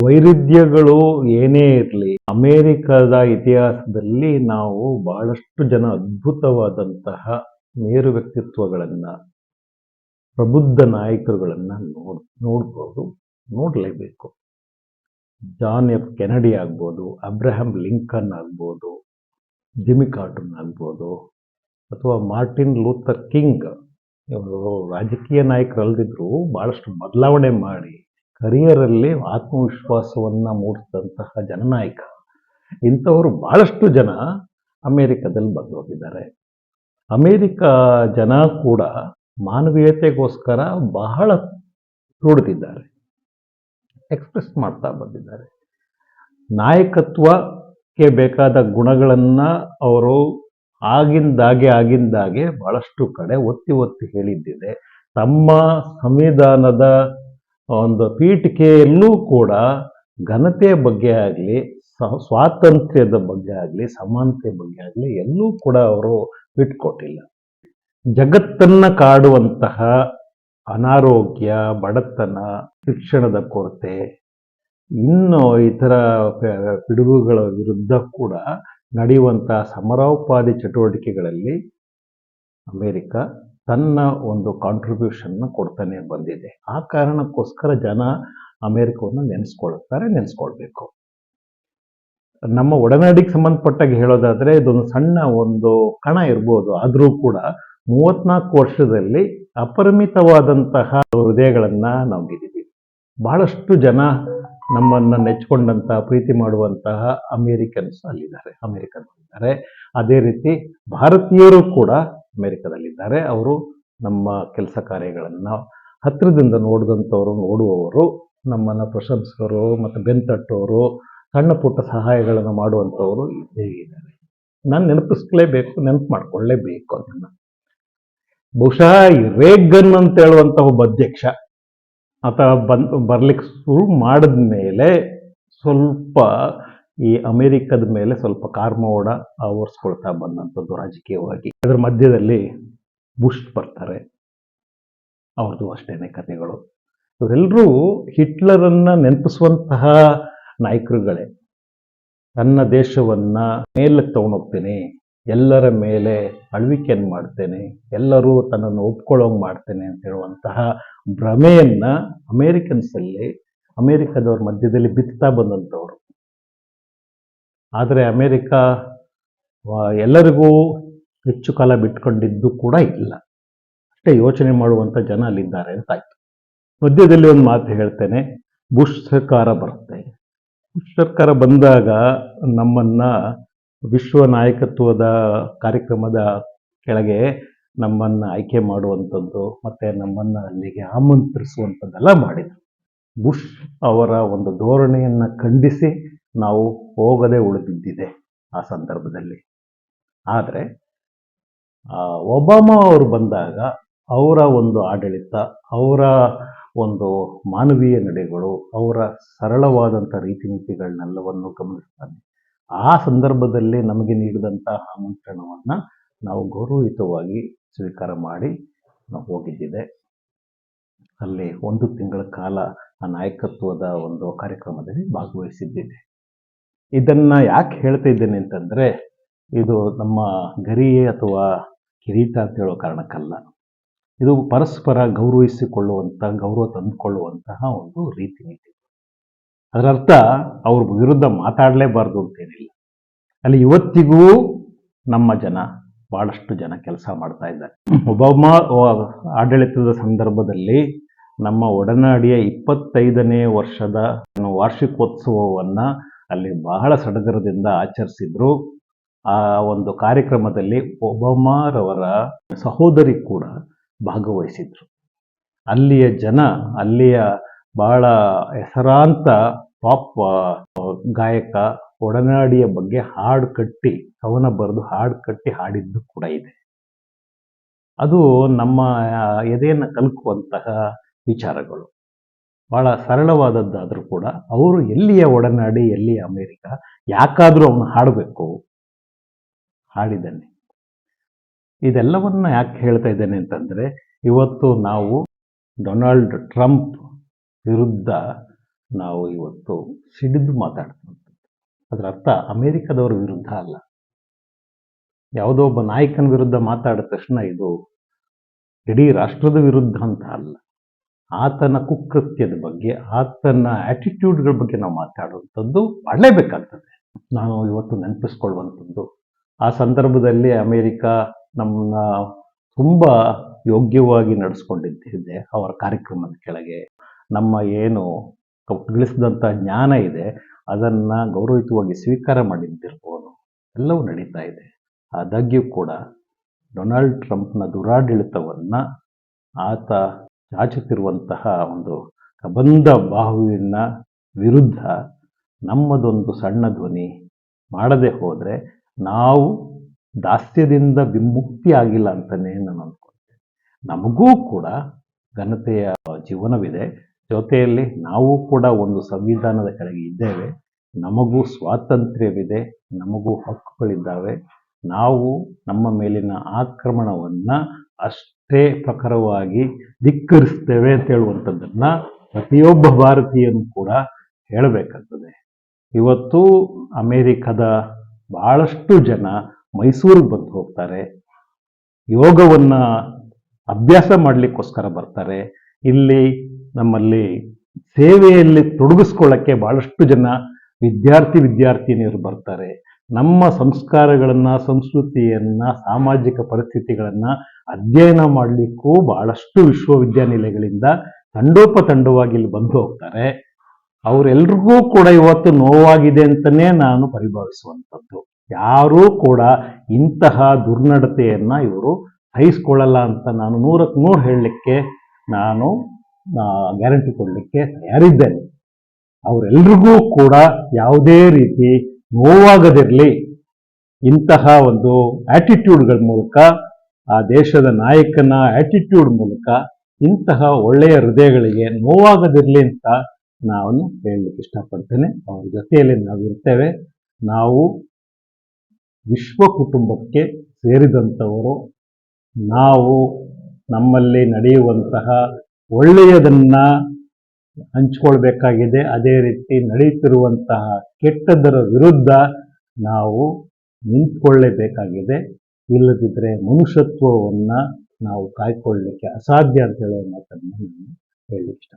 ವೈರುಧ್ಯಗಳು ಏನೇ ಇರಲಿ, ಅಮೇರಿಕಾದ ಇತಿಹಾಸದಲ್ಲಿ ನಾವು ಬಹಳಷ್ಟು ಜನ ಅದ್ಭುತವಾದಂತಹ ಮೇರು ವ್ಯಕ್ತಿತ್ವಗಳನ್ನ, ಪ್ರಬುದ್ಧ ನಾಯಕರುಗಳನ್ನ ನೋಡ್, ನೋಡ್ಬೋದು, ನೋಡಲೇಬೇಕು. ಜಾನ್ ಎಫ್ ಕೆನಡಿ ಆಗ್ಬೋದು, ಅಬ್ರಹಂ ಲಿಂಕನ್ ಆಗ್ಬೋದು ಜಿಮಿ ಕಾರ್ಟನ್ ಆಗ್ಬೋದು, ಅಥವಾ ಮಾರ್ಟಿನ್ ಲೂಥರ್ ಕಿಂಗ್, ಇವರು ರಾಜಕೀಯ ನಾಯಕರಲ್ದಿದ್ರು, ಬಹಳಷ್ಟು ಬದಲಾವಣೆ ಮಾಡಿ ಕರಿಯರಲ್ಲಿ ಆತ್ಮವಿಶ್ವಾಸವನ್ನ ಮೂಡಿಸಿದಂತಹ ಜನನಾಯಕ. ಇಂಥವರು ಬಹಳಷ್ಟು ಜನ ಅಮೇರಿಕದಲ್ಲಿ ಬಂದು ಹೋಗಿದ್ದಾರೆ ಅಮೇರಿಕ ಜನ ಕೂಡ ಮಾನವೀಯತೆಗೋಸ್ಕರ ಬಹಳ ದುಡಿದಿದ್ದಾರೆ ಎಕ್ಸ್ಪ್ರೆಸ್ ಮಾಡ್ತಾ ಬಂದಿದ್ದಾರೆ. ನಾಯಕತ್ವಕ್ಕೆ ಬೇಕಾದ ಗುಣಗಳನ್ನು ಅವರು ಆಗಿಂದಾಗೆ ಆಗಿಂದಾಗೆ ಬಹಳಷ್ಟು ಕಡೆ ಒತ್ತಿ ಒತ್ತಿ ಹೇಳಿದ್ದಿದೆ. ತಮ್ಮ ಸಂವಿಧಾನದ ಒಂದು ಪೀಠಿಕೆಯಲ್ಲೂ ಕೂಡ ಘನತೆಯ ಬಗ್ಗೆ ಆಗಲಿ ಸ್ವಾತಂತ್ರ್ಯದ ಬಗ್ಗೆ ಆಗಲಿ ಸಮಾನತೆ ಬಗ್ಗೆ ಆಗಲಿ ಎಲ್ಲೂ ಕೂಡ ಅವರು ಬಿಟ್ಕೊಟ್ಟಿಲ್ಲ. ಜಗತ್ತನ್ನ ಕಾಡುವಂತಹ ಅನಾರೋಗ್ಯ, ಬಡತನ, ಶಿಕ್ಷಣದ ಕೊರತೆ, ಇನ್ನು ಇತರ ಪಿಡುಗುಗಳ ವಿರುದ್ಧ ಕೂಡ ನಡೆಯುವಂತಹ ಸಮರೋಪಾದಿ ಚಟುವಟಿಕೆಗಳಲ್ಲಿ ಅಮೆರಿಕ ತನ್ನ ಒಂದು ಕಾಂಟ್ರಿಬ್ಯೂಷನ್ನ ಕೊಡ್ತಾನೆ ಬಂದಿದೆ. ಆ ಕಾರಣಕ್ಕೋಸ್ಕರ ಜನ ಅಮೆರಿಕವನ್ನು ನೆನೆಸ್ಕೊಳ್ತಾರೆ, ನೆನೆಸ್ಕೊಳ್ಬೇಕು. ನಮ್ಮ ಒಡನಾಡಿಗೆ ಸಂಬಂಧಪಟ್ಟಾಗ ಹೇಳೋದಾದ್ರೆ, ಇದೊಂದು ಸಣ್ಣ ಒಂದು ಕಣ ಇರ್ಬೋದು. ಆದರೂ ಕೂಡ ಮೂವತ್ನಾಲ್ಕು ವರ್ಷದಲ್ಲಿ ಅಪರಿಮಿತವಾದಂತಹ ಹೃದಯಗಳನ್ನು ನಾವು ಗೆದ್ದಿದ್ದೀವಿ. ಬಹಳಷ್ಟು ಜನ ನಮ್ಮನ್ನ ನೆಚ್ಕೊಂಡಂತಹ, ಪ್ರೀತಿ ಮಾಡುವಂತಹ ಅಮೇರಿಕನ್ಸ್ ಅಲ್ಲಿದ್ದಾರೆ ಅಮೇರಿಕದಲ್ಲಿದ್ದಾರೆ ಅದೇ ರೀತಿ ಭಾರತೀಯರು ಕೂಡ ಅಮೇರಿಕದಲ್ಲಿದ್ದಾರೆ. ಅವರು ನಮ್ಮ ಕೆಲಸ ಕಾರ್ಯಗಳನ್ನು ಹತ್ತಿರದಿಂದ ನೋಡಿದಂಥವರು, ನೋಡುವವರು, ನಮ್ಮನ್ನು ಪ್ರಶಂಸಕರು ಮತ್ತು ಬೆಂತಟ್ಟೋರು ಸಣ್ಣ ಪುಟ್ಟ ಸಹಾಯಗಳನ್ನು ಮಾಡುವಂಥವರು ಇದ್ದೇ ಇದ್ದಾರೆ ನಾನು ನೆನಪಿಸ್ಲೇಬೇಕು, ನೆನಪು ಮಾಡ್ಕೊಳ್ಳೇಬೇಕು ಅದನ್ನ. ಬಹುಶಃ ರೇಗನ್ ಅಂತ ಹೇಳುವಂತಹ ಒಬ್ಬ ಅಧ್ಯಕ್ಷ, ಆತ ಬಂದು ಬರ್ಲಿಕ್ಕೆ ಶುರು ಮಾಡಿದ ಮೇಲೆ ಸ್ವಲ್ಪ ಈ ಅಮೆರಿಕದ ಮೇಲೆ ಸ್ವಲ್ಪ ಕಾರ್ಮೋಡ ಆವರಿಸ್ಕೊಳ್ತಾ ಬಂದಂಥದ್ದು ರಾಜಕೀಯವಾಗಿ. ಅದರ ಮಧ್ಯದಲ್ಲಿ ಬುಷ್ ಬರ್ತಾರೆ. ಅವ್ರದ್ದು ಅಷ್ಟೇನೆ ಕಥೆಗಳು. ಇವರೆಲ್ಲರೂ ಹಿಟ್ಲರನ್ನ ನೆನಪಿಸುವಂತಹ ನಾಯಕರುಗಳೇ. ತನ್ನ ದೇಶವನ್ನ ಮೇಲೆ ತಗೊಂಡೋಗ್ತೇನೆ, ಎಲ್ಲರ ಮೇಲೆ ಅಳ್ವಿಕೆಯನ್ನು ಮಾಡ್ತೇನೆ, ಎಲ್ಲರೂ ತನ್ನನ್ನು ಒಪ್ಕೊಳ್ಳೋಂಗ್ ಮಾಡ್ತೇನೆ ಅಂತ ಹೇಳುವಂತಹ ಭ್ರಮೆಯನ್ನ ಅಮೇರಿಕನ್ಸಲ್ಲಿ, ಅಮೇರಿಕದವ್ರ ಮಧ್ಯದಲ್ಲಿ ಬಿತ್ತಾ ಬಂದಂಥವ್ರು. ಆದರೆ ಅಮೇರಿಕ ಎಲ್ಲರಿಗೂ ಹೆಚ್ಚು ಕಾಲ ಬಿಟ್ಕೊಂಡಿದ್ದು ಕೂಡ ಇಲ್ಲ. ಅಷ್ಟೇ ಯೋಚನೆ ಮಾಡುವಂಥ ಜನ ಅಲ್ಲಿದ್ದಾರೆ ಅಂತ ಆಯ್ತು. ಮಧ್ಯದಲ್ಲಿ ಒಂದು ಮಾತು ಹೇಳ್ತೇನೆ. ಬುಷ್ ಸರ್ಕಾರ ಬರುತ್ತೆ. ಬುಷ್ ಸರ್ಕಾರ ಬಂದಾಗ ನಮ್ಮನ್ನು ವಿಶ್ವ ನಾಯಕತ್ವದ ಕಾರ್ಯಕ್ರಮದ ಕೆಳಗೆ ನಮ್ಮನ್ನು ಆಯ್ಕೆ ಮಾಡುವಂಥದ್ದು ಮತ್ತು ನಮ್ಮನ್ನು ಅಲ್ಲಿಗೆ ಆಮಂತ್ರಿಸುವಂಥದ್ದೆಲ್ಲ ಮಾಡಿದರು. ಬುಷ್ ಅವರ ಒಂದು ಧೋರಣೆಯನ್ನು ಖಂಡಿಸಿ ನಾವು ಹೋಗದೆ ಉಳಿದಿದ್ದಿದೆ ಆ ಸಂದರ್ಭದಲ್ಲಿ. ಆದರೆ ಒಬಾಮಾ ಅವರು ಬಂದಾಗ ಅವರ ಒಂದು ಆಡಳಿತ, ಅವರ ಒಂದು ಮಾನವೀಯ ನಡೆಗಳು, ಅವರ ಸರಳವಾದಂಥ ರೀತಿ ನೀತಿಗಳನ್ನೆಲ್ಲವನ್ನು ಗಮನಿಸ್ತಾನೆ ಆ ಸಂದರ್ಭದಲ್ಲಿ ನಮಗೆ ನೀಡಿದಂತಹ ಆಮಂತ್ರಣವನ್ನು ನಾವು ಗೌರವಯುತವಾಗಿ ಸ್ವೀಕಾರ ಮಾಡಿ ನಾವು ಹೋಗಿದ್ದಿದೆ. ಅಲ್ಲಿ ಒಂದು ತಿಂಗಳ ಕಾಲ ಆ ನಾಯಕತ್ವದ ಒಂದು ಕಾರ್ಯಕ್ರಮದಲ್ಲಿ ಭಾಗವಹಿಸಿದ್ದಿದೆ. ಇದನ್ನ ಯಾಕೆ ಹೇಳ್ತಾ ಇದ್ದೇನೆ ಅಂತಂದ್ರೆ, ಇದು ನಮ್ಮ ಗರಿ ಅಥವಾ ಕಿರೀಟ ಅಂತ ಹೇಳೋ ಕಾರಣಕ್ಕಲ್ಲ. ಇದು ಪರಸ್ಪರ ಗೌರವಿಸಿಕೊಳ್ಳುವಂಥ ಗೌರವ ತಂದುಕೊಳ್ಳುವಂತಹ ಒಂದು ರೀತಿ ನೀತಿ ಅದರರ್ಥ ಅವ್ರ ವಿರುದ್ಧ ಮಾತಾಡಲೇಬಾರ್ದು ಅಂತೇನಿಲ್ಲ. ಅಲ್ಲಿ ಇವತ್ತಿಗೂ ನಮ್ಮ ಜನ, ಬಹಳಷ್ಟು ಜನ ಕೆಲಸ ಮಾಡ್ತಾ ಇದ್ದಾರೆ. ಒಬಾಮಾ ಆಡಳಿತದ ಸಂದರ್ಭದಲ್ಲಿ ನಮ್ಮ ಒಡನಾಡಿಯ ಇಪ್ಪತ್ತೈದನೇ ವರ್ಷದ ವಾರ್ಷಿಕೋತ್ಸವವನ್ನ ಅಲ್ಲಿ ಬಹಳ ಸಡಗರದಿಂದ ಆಚರಿಸಿದ್ರು. ಆ ಒಂದು ಕಾರ್ಯಕ್ರಮದಲ್ಲಿ ಒಬಾಮಾರವರ ಸಹೋದರಿ ಕೂಡ ಭಾಗವಹಿಸಿದ್ರು. ಅಲ್ಲಿಯ ಜನ, ಅಲ್ಲಿಯ ಬಹಳ ಹೆಸರಾಂತ ಪಾಪ್ ಗಾಯಕ ಒಡನಾಡಿಯ ಬಗ್ಗೆ ಹಾಡು ಕಟ್ಟಿ, ಕವನ ಬರೆದು ಹಾಡು ಕಟ್ಟಿ ಹಾಡಿದ್ದು ಕೂಡ ಇದೆ. ಅದು ನಮ್ಮ ಎದೆಯನ್ನು ಕಲ್ಕುವಂತಹ ವಿಚಾರಗಳು. ಬಹಳ ಸರಳವಾದದ್ದಾದರೂ ಕೂಡ ಅವರು ಎಲ್ಲಿಯ ಒಡನಾಡಿ, ಎಲ್ಲಿಯ ಅಮೇರಿಕ, ಯಾಕಾದರೂ ಅವನು ಹಾಡಬೇಕು. ಹಾಡಿದ್ದಾನೆ. ಇದೆಲ್ಲವನ್ನ ಯಾಕೆ ಹೇಳ್ತಾ ಇದ್ದೇನೆ ಅಂತಂದ್ರೆ, ಇವತ್ತು ನಾವು ಡೊನಾಲ್ಡ್ ಟ್ರಂಪ್ ವಿರುದ್ಧ ನಾವು ಇವತ್ತು ಸಿಡಿದು ಮಾತಾಡ್ತಂಥದ್ದು ಅದರ ಅರ್ಥ ಅಮೆರಿಕದವರ ವಿರುದ್ಧ ಅಲ್ಲ. ಯಾವುದೋ ಒಬ್ಬ ನಾಯಕನ ವಿರುದ್ಧ ಮಾತಾಡಿದ ತಕ್ಷಣ ಇದು ಇಡೀ ರಾಷ್ಟ್ರದ ವಿರುದ್ಧ ಅಂತ ಅಲ್ಲ. ಆತನ ಕುಕೃತ್ಯದ ಬಗ್ಗೆ, ಆತನ ಆಟಿಟ್ಯೂಡ್ಗಳ ಬಗ್ಗೆ ನಾವು ಮಾತಾಡುವಂಥದ್ದು ಮಾಡಲೇಬೇಕಾಗ್ತದೆ ನಾನು ಇವತ್ತು ನೆನಪಿಸ್ಕೊಳ್ಳುವಂಥದ್ದು, ಆ ಸಂದರ್ಭದಲ್ಲಿ ಅಮೇರಿಕ ನಮ್ಮನ್ನ ತುಂಬ ಯೋಗ್ಯವಾಗಿ ನಡೆಸ್ಕೊಂಡಿದ್ದಿದೆ ಅವರ ಕಾರ್ಯಕ್ರಮದ ಕೆಳಗೆ. ನಮ್ಮ ಏನು ಗಳಿಸಿದಂಥ ಜ್ಞಾನ ಇದೆ, ಅದನ್ನು ಗೌರವಯುತವಾಗಿ ಸ್ವೀಕಾರ ಮಾಡಿದ್ದಿರ್ಬೋದು. ಎಲ್ಲವೂ ನಡೀತಾ ಇದೆ. ಆದಾಗ್ಯೂ ಕೂಡ ಡೊನಾಲ್ಡ್ ಟ್ರಂಪ್ನ ದುರಾಡಳಿತವನ್ನು ಆತ ಚಾಚುತ್ತಿರುವಂತಹ ಒಂದು ಕಬಂಧ ಬಾಹುವಿನ ವಿರುದ್ಧ ನಮ್ಮದೊಂದು ಸಣ್ಣ ಧ್ವನಿ ಮಾಡದೆ ಹೋದರೆ ನಾವು ದಾಸ್ಯದಿಂದ ವಿಮುಕ್ತಿ ಆಗಿಲ್ಲ ಅಂತಲೇ ನಾನು ಅಂದ್ಕೊಳ್ತೇನೆ ನಮಗೂ ಕೂಡ ಘನತೆಯ ಜೀವನವಿದೆ. ಜೊತೆಯಲ್ಲಿ ನಾವು ಕೂಡ ಒಂದು ಸಂವಿಧಾನದ ಕೆಳಗೆ ಇದ್ದೇವೆ. ನಮಗೂ ಸ್ವಾತಂತ್ರ್ಯವಿದೆ. ನಮಗೂ ಹಕ್ಕುಗಳಿದ್ದಾವೆ. ನಾವು ನಮ್ಮ ಮೇಲಿನ ಆಕ್ರಮಣವನ್ನು ಅಷ್ಟೇ ಪ್ರಖರವಾಗಿ ಧಿಕ್ಕರಿಸ್ತೇವೆ ಅಂತ ಹೇಳುವಂಥದ್ದನ್ನು ಪ್ರತಿಯೊಬ್ಬ ಭಾರತೀಯನು ಕೂಡ ಹೇಳಬೇಕಾಗ್ತದೆ. ಇವತ್ತು ಅಮೇರಿಕದ ಭಾಳಷ್ಟು ಜನ ಮೈಸೂರಿಗೆ ಬಂದು ಹೋಗ್ತಾರೆ. ಯೋಗವನ್ನು ಅಭ್ಯಾಸ ಮಾಡಲಿಕ್ಕೋಸ್ಕರ ಬರ್ತಾರೆ. ಇಲ್ಲಿ ನಮ್ಮಲ್ಲಿ ಸೇವೆಯಲ್ಲಿ ತೊಡಗಿಸ್ಕೊಳ್ಳೋಕ್ಕೆ ಭಾಳಷ್ಟು ಜನ ವಿದ್ಯಾರ್ಥಿ ವಿದ್ಯಾರ್ಥಿನಿಯರು ಬರ್ತಾರೆ. ನಮ್ಮ ಸಂಸ್ಕಾರಗಳನ್ನು, ಸಂಸ್ಕೃತಿಯನ್ನು, ಸಾಮಾಜಿಕ ಪರಿಸ್ಥಿತಿಗಳನ್ನು ಅಧ್ಯಯನ ಮಾಡಲಿಕ್ಕೂ ಬಹಳಷ್ಟು ವಿಶ್ವವಿದ್ಯಾನಿಲಯಗಳಿಂದ ತಂಡೋಪತಂಡವಾಗಿ ಇಲ್ಲಿ ಬಂದು ಹೋಗ್ತಾರೆ. ಅವರೆಲ್ರಿಗೂ ಕೂಡ ಇವತ್ತು ನೋವಾಗಿದೆ ಅಂತಲೇ ನಾನು ಪರಿಭಾವಿಸುವಂಥದ್ದು. ಯಾರೂ ಕೂಡ ಇಂತಹ ದುರ್ನಡತೆಯನ್ನು ಇವರು ಸಹಿಸ್ಕೊಳ್ಳಲ್ಲ ಅಂತ ನಾನು ನೂರಕ್ಕೆ ನೂರು ಹೇಳಲಿಕ್ಕೆ ನಾನು ಗ್ಯಾರಂಟಿ ಕೊಡಲಿಕ್ಕೆ ತಯಾರಿದ್ದೇನೆ. ಅವರೆಲ್ರಿಗೂ ಕೂಡ ಯಾವುದೇ ರೀತಿ ನೋವಾಗದಿರಲಿ, ಇಂತಹ ಒಂದು ಆಟಿಟ್ಯೂಡ್ಗಳ ಮೂಲಕ, ಆ ದೇಶದ ನಾಯಕನ ಆಟಿಟ್ಯೂಡ್ ಮೂಲಕ ಇಂತಹ ಒಳ್ಳೆಯ ಹೃದಯಗಳಿಗೆ ನೋವಾಗದಿರಲಿ ಅಂತ ನಾನು ಹೇಳಲಿಕ್ಕೆ ಇಷ್ಟಪಡ್ತೇನೆ. ಅವ್ರ ಜೊತೆಯಲ್ಲಿ ನಾವು ಇರ್ತೇವೆ. ನಾವು ವಿಶ್ವ ಕುಟುಂಬಕ್ಕೆ ಸೇರಿದಂಥವರು, ನಾವು ನಮ್ಮಲ್ಲಿ ನಡೆಯುವಂತಹ ಒಳ್ಳೆಯದನ್ನ ಹಂಚ್ಕೊಳ್ಬೇಕಾಗಿದೆ. ಅದೇ ರೀತಿ ನಡೆಯುತ್ತಿರುವಂತಹ ಕೆಟ್ಟದರ ವಿರುದ್ಧ ನಾವು ನಿಂತ್ಕೊಳ್ಳೇಬೇಕಾಗಿದೆ. ಇಲ್ಲದಿದ್ದರೆ ಮನುಷ್ಯತ್ವವನ್ನು ನಾವು ಕಾಯ್ಕೊಳ್ಳಲಿಕ್ಕೆ ಅಸಾಧ್ಯ ಅಂತ ಹೇಳೋ ಮಾತನ್ನು ನಾನು ಹೇಳಲಿಕ್ಕೆ